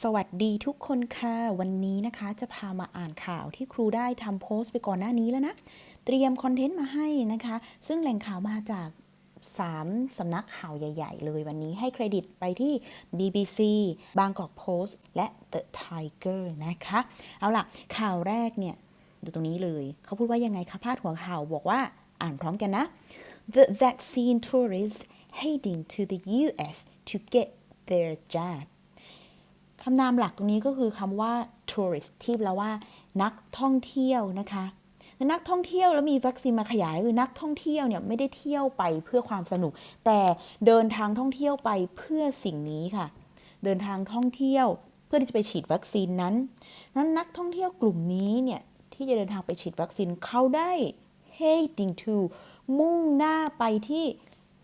สวัสดีทุกคนค่ะ วันนี้นะคะจะพามาอ่านข่าวที่ครูได้ทำโพสต์ไปก่อนหน้านี้แล้วนะ เตรียมคอนเทนต์มาให้นะคะ ซึ่งแหล่งข่าวมาจาก 3 สำนักข่าวใหญ่ ๆ เลยวันนี้ให้เครดิตไปที่ BBC บางกอกโพสต์ และ The Tiger นะคะ เอาล่ะ ข่าวแรกเนี่ย ดูตรงนี้เลย เขาพูดว่ายังไงคะพาดหัวข่าวบอกว่าอ่านพร้อมกันนะ The vaccine tourists heading to the US to get their jab คำนามหลักตรงนี้ก็คือคำว่า tourist ที่แปลว่า นักท่องเที่ยวนะคะนักท่องเที่ยวแล้วมีวัคซีนมาขยายคือนักท่องเที่ยวเนี่ยไม่ได้เที่ยวไปเพื่อความสนุก แต่เดินทางท่องเที่ยวไปเพื่อสิ่งนี้ค่ะ เดินทางท่องเที่ยวเพื่อที่จะไปฉีดวัคซีนนั้น นั้นนักท่องเที่ยวกลุ่มนี้เนี่ยที่จะเดินทางไปฉีดวัคซีนเขาได้ heading to มุ่งหน้าไปที่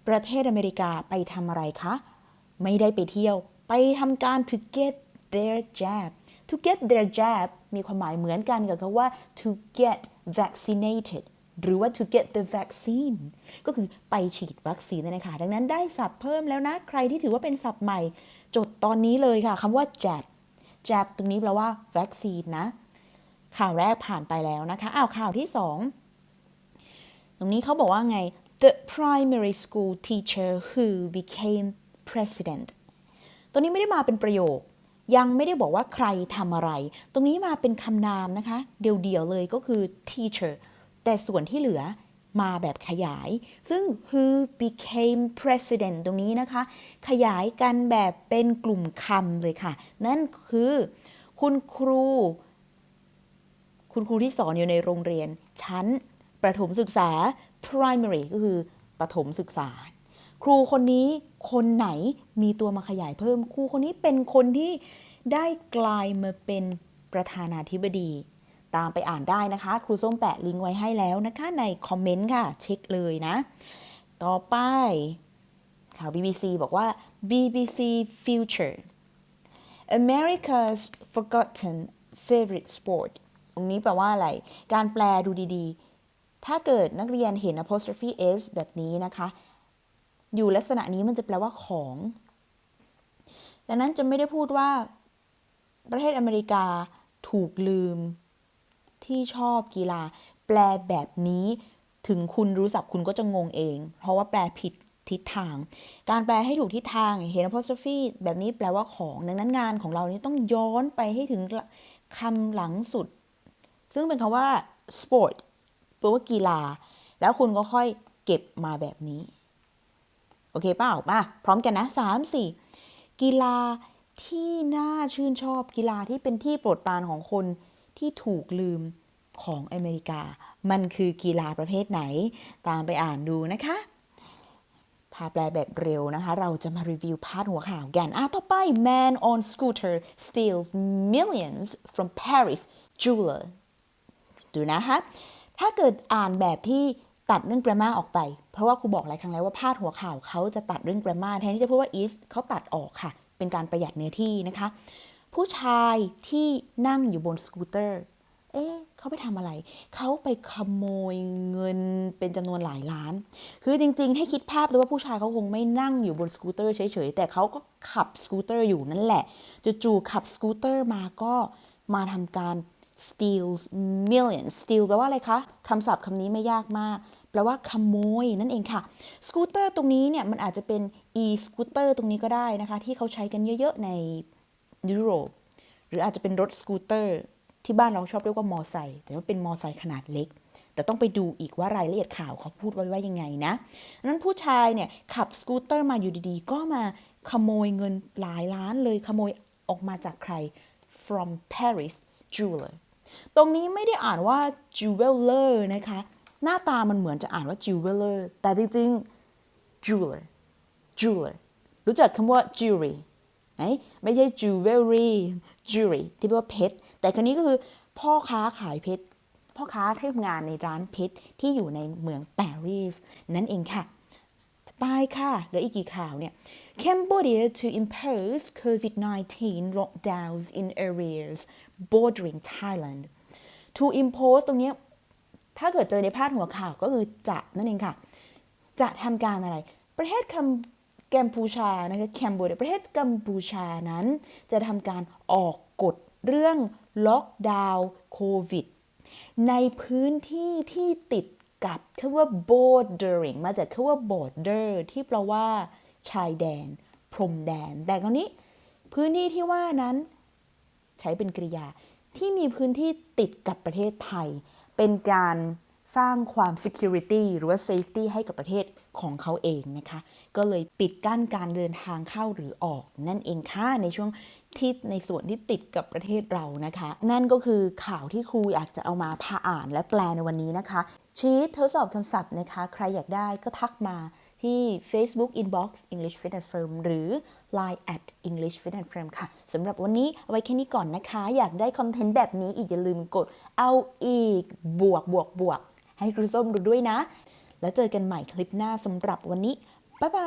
ประเทศอเมริกาไปทำอะไรคะ ไม่ได้ไปเที่ยว ไปทำการ to get their jab to get their jab มีความหมายเหมือนกันกับคำว่า to get vaccinated หรือว่า to get the vaccine ก็คือไปฉีดวัคซีนนั่นเองค่ะ ดังนั้นได้ศัพท์เพิ่มแล้วนะ ใครที่ถือว่าเป็นศัพท์ใหม่ จดตอนนี้เลยค่ะคำว่า jab jab ตรงนี้แปลว่าวัคซีนนะ ข่าวแรกผ่านไปแล้วนะคะอ้าวข่าวที่สองตรงนี้เขาบอกว่าไง the primary school teacher who became president ตรงนี้ไม่ได้มาเป็นประโยค ยังไม่ได้บอกว่าใครทำอะไร ตรงนี้มาเป็นคำนามนะคะ เดียวๆเลยก็คือ teacher แต่ส่วนที่เหลือมาแบบขยาย ซึ่ง who became president ตรงนี้นะคะ ขยายกันแบบเป็นกลุ่มคำเลยค่ะ นั่นคือ คุณครู คุณครูที่สอนอยู่ในโรงเรียน ชั้นประถมศึกษา primary ก็คือประถมศึกษา ครูคนนี้คนไหนมีตัวมาขยายเพิ่ม ครูคนนี้เป็นคนที่ได้กลายมาเป็นประธานาธิบดี ตามไปอ่านได้นะคะ ครูส้มแปะลิงก์ไว้ให้แล้วนะคะ ในคอมเมนต์ค่ะ เช็คเลยนะ ต่อไปข่าว BBC บอกว่า BBC Future America's forgotten favorite sport ตรงนี้แปลว่าอะไร การแปลดูดีๆ ถ้าเกิดนักเรียนเห็น apostrophe s แบบนี้นะคะ อยู่ลักษณะนี้มันจะแปลว่าของ ดังนั้นจะไม่ได้พูดว่า ประเทศอเมริกาถูกลืม ที่ชอบกีฬา แปลแบบนี้ถึงคุณรู้สับคุณก็จะงงเอง เพราะว่าแปลผิดทิศทาง การแปลให้ถูกทิศทางเห็น apostrophe แบบนี้แปลว่าของ ดังนั้นงานของเรานี้ต้องย้อนไปให้ถึงคำหลังสุด ซึ่งเป็นคำว่า sport แปลว่ากีฬา แล้วคุณก็ค่อยเก็บมาแบบนี้ เคเปล่ามาพร้อมกันนะ3 4กีฬาที่น่าชื่นชอบกีฬาที่เป็นที่โปรดปรานของคนที่ถูกลืมของอเมริกา มันคือกีฬาประเภทไหน ตามไปอ่านดูนะคะพาแปลแบบเร็วนะคะ เราจะมารีวิวพาดหัวข่าวกันอะต่อไป man on scooter steals millions from Paris jeweler ดูนะคะ ถ้าเกิดอ่านแบบที่ ตัดเรื่อง grammar ออกไป เพราะว่าครูบอกหลายครั้งแล้วว่าพาดหัวข่าวเขาจะตัดเรื่อง grammar แทนที่จะพูดว่า is เขาตัดออกค่ะ เป็นการประหยัดเนื้อที่นะคะ ผู้ชายที่นั่งอยู่บนสกูตเตอร์ เอ๊ะเขาไปทำอะไร เขาไปขโมยเงินเป็นจำนวนหลายล้าน คือจริงๆ ให้คิดภาพเลยว่าผู้ชายเขาคงไม่นั่งอยู่บนสกูตเตอร์เฉยๆ แต่เขาก็ขับสกูตเตอร์อยู่นั่นแหละ จู่ๆขับสกูตเตอร์มาก็มาทำการ steals millions steal แปลว่าอะไรคะ คำศัพท์คำนี้ไม่ยากมาก ลว่าขโมยนั่นเองค่ะ สกูตเตอร์ตรงนี้เนี่ยมันอาจจะเป็น e สกูตเตอร์ตรงนี้ก็ได้นะคะ ที่เขาใช้กันเยอะๆในยุโรป หรืออาจจะเป็นรถสกูตเตอร์ที่บ้านเราชอบเรียกว่ามอไซค์แต่ว่าเป็นมอไซค์ขนาดเล็ก แต่ต้องไปดูอีกว่ารายละเอียดข่าวเขาพูดไว้ว่ายังไงนะนั้นผู้ชายเนี่ยขับสกูตเตอร์มาอยู่ดีๆ ก็มาขโมยเงินหลายล้านเลยขโมยออกมาจากใคร from Paris jeweler ตรงนี้ไม่ได้อ่านว่า jeweler นะคะ หน้าตามันเหมือนจะอ่านว่า jeweler แต่จริงๆ jeweler jeweler รู้จักคำว่า jewelry ไหมไม่ใช่ jewelry jewelry ที่แปลว่าเพชร แต่คนนี้ก็คือพ่อค้าขายเพชร พ่อค้าที่ทำงานในร้านเพชร ที่อยู่ในเมืองปารีส นั่นเองค่ะไปค่ะเหลืออีกกี่ข่าวเนี่ย Cambodia to impose COVID-19 lockdowns in areas bordering Thailand to impose ตรงเนี้ย ถ้าเกิดเจอในพาดหัวข่าวก็คือจะนั่นเองค่ะ จะทำการอะไร ประเทศคัมกัมพูชานะคะแคมโบเดียประเทศกัมพูชานั้น จะทำการออกกฎเรื่องล็อกดาวน์โควิด ในพื้นที่ที่ติดกับคำว่า bordering มาจากคำว่า border ที่แปลว่า ชายแดน พรมแดน แต่คราวนี้ พื้นที่ที่ว่านั้น ใช้เป็นกริยาที่มีพื้นที่ติดกับประเทศไทย เป็นการสร้างความ security หรือว่า safety ให้กับประเทศของเขาเองนะคะ ก็เลยปิดกั้นการเดินทางเข้าหรือออก นั่นเองค่ะในช่วงที่ในส่วนที่ติดกับประเทศเรานะคะ นั่นก็คือข่าวที่ครูอยากจะเอามาพาอ่านและแปลในวันนี้นะคะ ชีททดสอบคำศัพท์นะคะ ใครอยากได้ก็ทักมา ที่ Facebook Inbox English Fit and Firm หรือ Line at English Fit and Firm ค่ะสำหรับวันนี้เอาไว้แค่นี้ก่อนนะคะ อยากได้คอนเทนต์แบบนี้อีกอย่าลืมกดเอาอีกบวกบวกบวกให้ครูส้มดูด้วยนะ แล้วเจอกันใหม่คลิปหน้าสำหรับวันนี้ บ๊ายบาย